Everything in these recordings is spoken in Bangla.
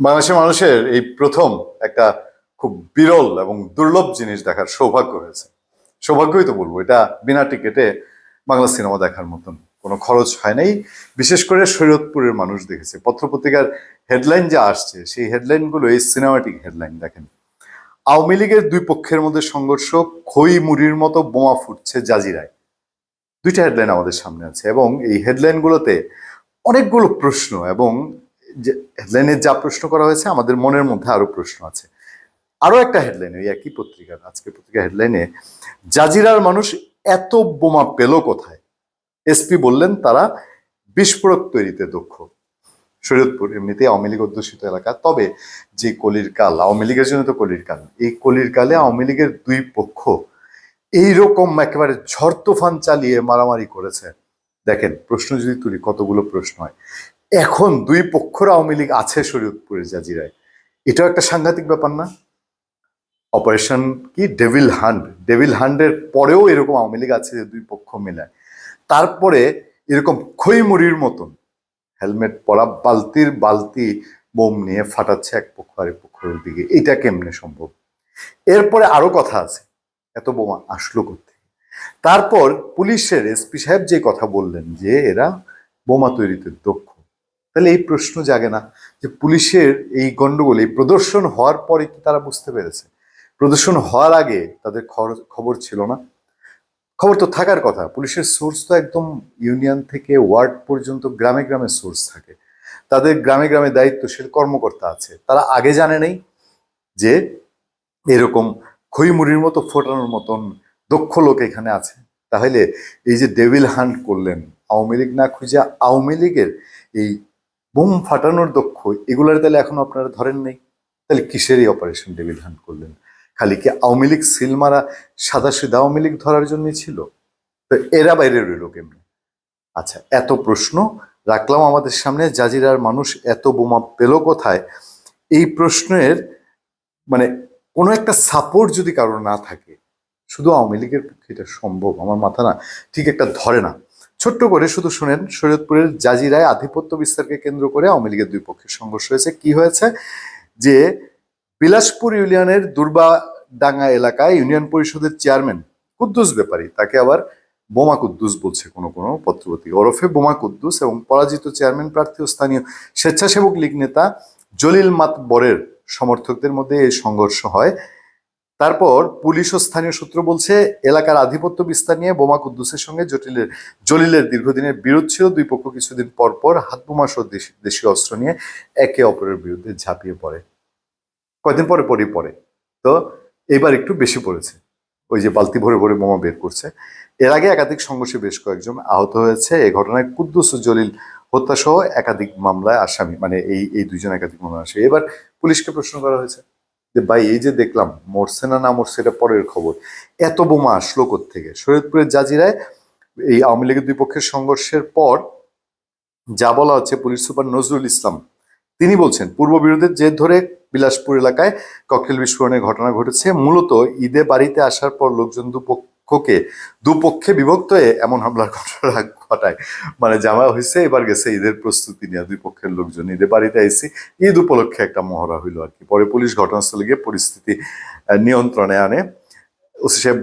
বাংলাদেশের মানুষের এই প্রথম একটা খুব বিরল এবং দুর্লভ জিনিস দেখার সৌভাগ্য হয়েছে। সৌভাগ্যই তো বলব, এটা বিনা টিকেটে বাংলা সিনেমা দেখার মতন কোনো খরচ হয় নাই। বিশেষ করে শরীয়তপুরের মানুষ দেখেছে। পত্রপত্রিকার হেডলাইন যা আসছে, সেই হেডলাইনগুলো, এই সিনেমাটিক হেডলাইন দেখেন। আওয়ামী লীগের দুই পক্ষের মধ্যে সংঘর্ষ, খই মুড়ির মতো বোমা ফুটছে জাজিরায়। দুইটা হেডলাইন আমাদের সামনে আছে এবং এই হেডলাইনগুলোতে অনেকগুলো প্রশ্ন এবং হেডলাইনে যা প্রশ্ন করা হয়েছে, আমাদের মনের মধ্যে আরও প্রশ্ন আছে। আরও একটা হেডলাইন ওই একই পত্রিকার, আজকের পত্রিকা হেডলাইনে জাজিরার মানুষ এত বোমা পেল কোথায়? এসপি বললেন, তারা বিস্ফোরক তৈরিতে দক্ষ। শরীয়তপুর এমনিতেই আওয়ামী লীগ অধ্যুষিত এলাকা, তবে যে কলির কাল, আওয়ামী লীগের জন্য তো কলির কাল, এই কলির কালে আওয়ামী লীগের দুই পক্ষ এইরকম একেবারে ঝড় তুফান চালিয়ে মারামারি করেছে। দেখেন, প্রশ্ন যদি তুলি, কতগুলো প্রশ্ন হয়। এখন দুই পক্ষর আওয়ামী লীগ আছে শরীয়তপুরের জাজিরায়। এটাও একটা সাংঘাতিক ব্যাপার না? অপারেশন কি? ডেভিল হান্ড ডেভিল হান্ডের পরেও এরকম আওয়ামী লীগ আছে যে দুই পক্ষ মেলায়। তারপরে এরকম খইমুড়ির মতন হেলমেট পরা বালতির বালতি বোম নিয়ে ফাটাচ্ছে এক পক্ষ আরেক পক্ষের দিকে। এটা কেমনে সম্ভব? এরপরে আরও কথা আছে। এত বোমা আসলো করতে তারপর পুলিশের এসপি সাহেব যে কথা বললেন যে এরা বোমা তৈরিতে দক্ষ তাহলে এই প্রশ্ন জাগে না যে পুলিশের এই গন্ডগোল, এই প্রদর্শন হওয়ার পরে কি তারা বুঝতে পেরেছে? প্রদর্শন হওয়ার আগে তাদের খবর ছিল না। খবর তো থাকার কথা, পুলিশের সোর্স তো একদম ইউনিয়ন থেকে ওয়ার্ড পর্যন্ত গ্রামে গ্রামে সোর্স থাকে। তাদের গ্রামে গ্রামে দায়িত্বশীল কর্মকর্তা আছে। তারা আগে জানে নেই যে এরকম খইমুড়ির মতো ফোটানোর মতন দক্ষ লোক এখানে আছে। তাহলে এই যে ডেভিল হান্ট করলেন, আওয়ামী লীগ না খুঁজে আওয়ামী লীগের এই বোম ফাটানোর দক্ষ, এগুলার তাহলে এখন আপনারা ধরেন নেই। তাহলে কিসের এই অপারেশন ডেভিল হান্ট করলেন? খালি কি আওয়ামী লীগ সিল মারা সাদা সিধা আওয়ামী লীগ ধরার জন্যই ছিল? তো এরা বাইরে রইল কেমনি? আচ্ছা এত প্রশ্ন রাখলাম আমাদের সামনে, জাজিরার মানুষ এত বোমা পেল কোথায়? এই প্রশ্নের মানে কোনো একটা সাপোর্ট যদি কারোর না থাকে, শুধু আওয়ামী লীগের পক্ষে এটা সম্ভব, আমার মাথা না ঠিক একটা ধরে না। ছোট্ট করে শুধু শুনেন, শরীয়তপুরের জাজিরায় আধিপত্য বিস্তারকে কেন্দ্র করে আওয়ামী লীগের দুই পক্ষের সংঘর্ষ হয়েছে। কি হয়েছে? যে বিলাসপুর ইউনিয়নের দুর্বাডাঙ্গা এলাকায় ইউনিয়ন পরিষদের চেয়ারম্যান কুদ্দুস ব্যাপারী, তাকে আবার বোমা কুদ্দুস বলছে কোনো কোনো পত্রপত্রিকা ওরফে বোমা কুদ্দুস এবং পরাজিত চেয়ারম্যান প্রার্থী ও স্থানীয় স্বেচ্ছাসেবক লীগ নেতা জলিল মাতবরের সমর্থকদের মধ্যে এই সংঘর্ষ হয়। তারপর পুলিশ ও স্থানীয় সূত্র বলছে, এলাকার আধিপত্য বিস্তার নিয়ে বোমা কুদ্দুসের সঙ্গে জটিলের, জলিলের দীর্ঘদিনের বিরোধ ছিল। দুই পক্ষ কিছুদিন পর পর হাত বোমা সহ দেশি- দেশীয় অস্ত্র নিয়ে একে অপরের বিরুদ্ধে ঝাঁপিয়ে পড়ে। কয়দিন পরে পরই পড়ে। তো এবার একটু বেশি পড়েছে। ওই যে বালতি ভরে ভরে বোমা বের করছে। এর আগে একাধিক সংঘর্ষে বেশ কয়েকজন আহত হয়েছে। এই ঘটনায় কুদ্দুস ও জলিল হত্যা সহ একাধিক মামলায় আসামি মানে এই এই দুইজন একাধিক মামলায় আসামি। এবার পুলিশকে প্রশ্ন করা হয়েছে। যে ভাই, এই যে দেখলাম, মরছে না না মরছে, এটা পরের খবর। এত বোমা আসলো থেকে শরীয়তপুরের জাজিরায় এই আওয়ামী লীগের দুই পক্ষের সংঘর্ষের পর যা বলা হচ্ছে পুলিশ সুপার নজরুল ইসলাম, তিনি বলছেন, পূর্ব বিরোধের জের ধরে বিলাসপুর এলাকায় ককটেল বিস্ফোরণের ঘটনা ঘটেছে, মূলত ঈদে বাড়িতে আসার পর লোকজন দুপক্ষকে দুপক্ষে বিভক্ত হয়ে এমন হামলার ঘটনা ঘটায়। মানে জামা হয়েছে, এবার গেছে ঈদের প্রস্তুতি নিয়ে দুই পক্ষের লোকজন। ঈদে বাড়িতে আইসি, ঈদ উপলক্ষে একটা মহড়া হইল আর কি। পরে পুলিশ ঘটনাস্থলে গিয়ে পরিস্থিতি নিয়ন্ত্রণে আনে। ওসি সাহেব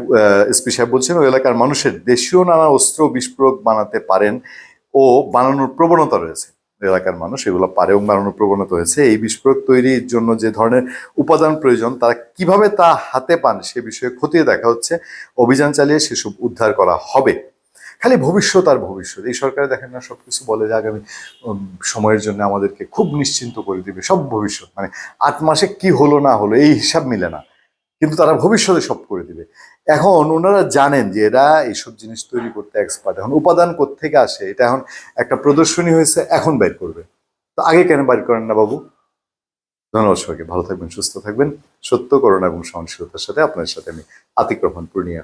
এসপি সাহেব বলছেন, ওই এলাকার মানুষের দেশীয় নানা অস্ত্র বিস্ফোরক বানাতে পারেন ও বানানোর প্রবণতা রয়েছে। এলাকার মানুষ, এগুলো পারে এবং বানানোর প্রবণতা হয়েছে। এই বিস্ফোরক তৈরির জন্য যে ধরনের উপাদান প্রয়োজন, তারা কীভাবে তা হাতে পান সে বিষয়ে খতিয়ে দেখা হচ্ছে। অভিযান চালিয়ে সেসব উদ্ধার করা হবে। খালি ভবিষ্যৎ আর ভবিষ্যৎ, এই সরকারে দেখেন না, সবকিছু বলে যে আগামী সময়ের জন্য আমাদেরকে খুব নিশ্চিন্ত করে দিবে। সব ভবিষ্যৎ মানে আট মাসে কি হলো না হলো, এই হিসাব মিলে না। কিন্তু তারা ভবিষ্যতে সব করে দিবে। এখন ওনারা জানেন যে এরা এইসব জিনিস তৈরি করতে এক্সপার্ট এখন উপাদান থেকে আসে? এটা এখন একটা প্রদর্শনী হয়েছে, এখন বের করবে। তো আগে কেন বাইর করেন না বাবু? ধন্যবাদ সবাইকে, ভালো থাকবেন, সুস্থ থাকবেন। সত্য করোনা এবং সহনশীলতার সাথে আপনার সাথে আমি আতিক রহমান পূর্ণিয়া।